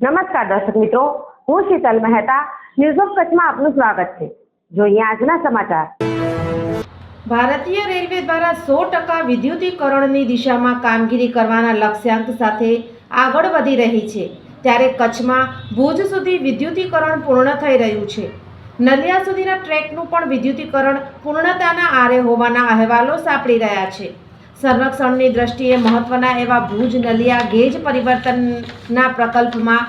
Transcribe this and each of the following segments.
નમસ્કાર દર્શક મિત્રો, હું શીતલ મહેતા ન્યૂઝ ઓફ કચ્છમાં આપનું સ્વાગત છે. જોઈએ આજના સમાચાર. ભારતીય રેલવે દ્વારા સો ટકા વિદ્યુતીકરણની દિશામાં કામગીરી કરવાના લક્ષ્યાંક સાથે આગળ વધી રહી છે. ત્યારે કચ્છમાં ભુજ સુધી વિદ્યુતીકરણ પૂર્ણ થઈ રહ્યું છે. નલિયા સુધીના ટ્રેકનું પણ વિદ્યુતીકરણ પૂર્ણતાના આરે હોવાના અહેવાલો સાંપડી રહ્યા છે. સંરક્ષણની દ્રષ્ટિએ મહત્વના એવા ભુજ, નલિયા, ગેજ પરિવર્તનના પ્રકલ્પમાં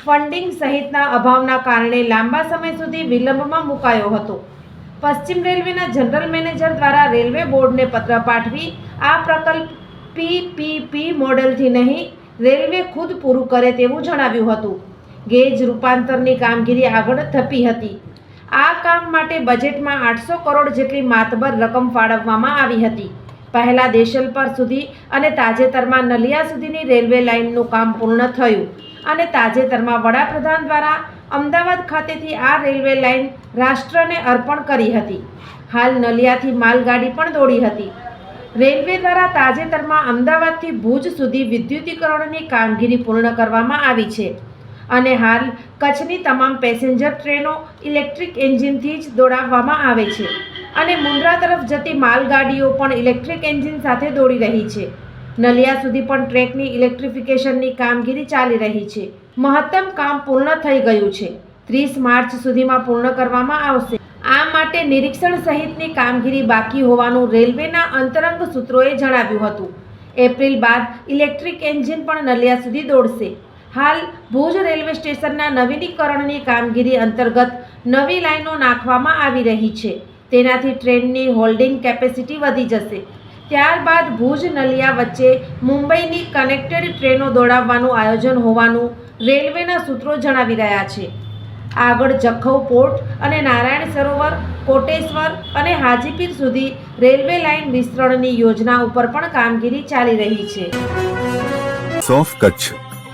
ફંડિંગ સહિતના અભાવના કારણે લાંબા સમય સુધી વિલંબમાં મુકાયો હતો. પશ્ચિમ રેલવેના જનરલ મેનેજર દ્વારા રેલવે બોર્ડને પત્ર પાઠવી આ પ્રકલ્પ પીપીપી મોડેલથી નહીં, રેલવે ખુદ પૂરું કરે તેવું જણાવ્યું હતું. ગેજ રૂપાંતરની કામગીરી આગળ થપી હતી. આ કામ માટે બજેટમાં આઠસો કરોડ જેટલી માતબર રકમ ફાળવવામાં આવી હતી. પહેલા દેશલપર સુધી અને તાજેતરમાં નલિયા સુધીની રેલવે લાઇનનું કામ પૂર્ણ થયું. અને તાજેતરમાં વડાપ્રધાન દ્વારા અમદાવાદ ખાતેથી આ રેલવે લાઇન રાષ્ટ્રને અર્પણ કરી હતી. હાલ નલિયાથી માલગાડી પણ દોડી હતી. રેલવે દ્વારા તાજેતરમાં અમદાવાદથી ભુજ સુધી વિદ્યુતીકરણની કામગીરી પૂર્ણ કરવામાં આવી છે. અને હાલ કચ્છની તમામ પેસેન્જર ટ્રેનો ઇલેક્ટ્રિક એન્જિનથી જ દોડાવવામાં આવે છે. અને મુન્દ્રા તરફ જતી માલગાડીઓ પણ ઇલેક્ટ્રિક એન્જિન સાથે દોડી રહી છે. નલિયા સુધી પણ ટ્રેકની ઇલેક્ટ્રિફિકેશનની કામગીરી ચાલી રહી છે. મહત્તમ કામ પૂર્ણ થઈ ગયું છે. ત્રીસ માર્ચ સુધીમાં પૂર્ણ કરવામાં આવશે. આ માટે નિરીક્ષણ સહિતની કામગીરી બાકી હોવાનું રેલવેના અંતરંગ સૂત્રોએ જણાવ્યું હતું. એપ્રિલ બાદ ઇલેક્ટ્રિક એન્જિન પણ નલિયા સુધી દોડશે. હાલ ભુજ રેલવે સ્ટેશનના નવીનીકરણની કામગીરી અંતર્ગત નવી લાઈનો નાખવામાં આવી રહી છે. તેનાથી ટ્રેનની હોલ્ડિંગ કેપેસિટી વધી જશે. ત્યારબાદ ભુજ નલિયા વચ્ચે મુંબઈની કનેક્ટેડ ટ્રેનો દોડાવવાનું આયોજન હોવાનું રેલવેના સૂત્રો જણાવી રહ્યા છે. આગળ જખૌ પોર્ટ અને નારાયણ સરોવર, કોટેશ્વર અને હાજીપીર સુધી રેલવે લાઇન વિસ્તરણની યોજના ઉપર પણ કામગીરી ચાલી રહી છે. સોફ Kutch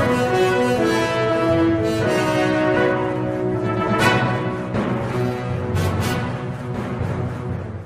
Thank you.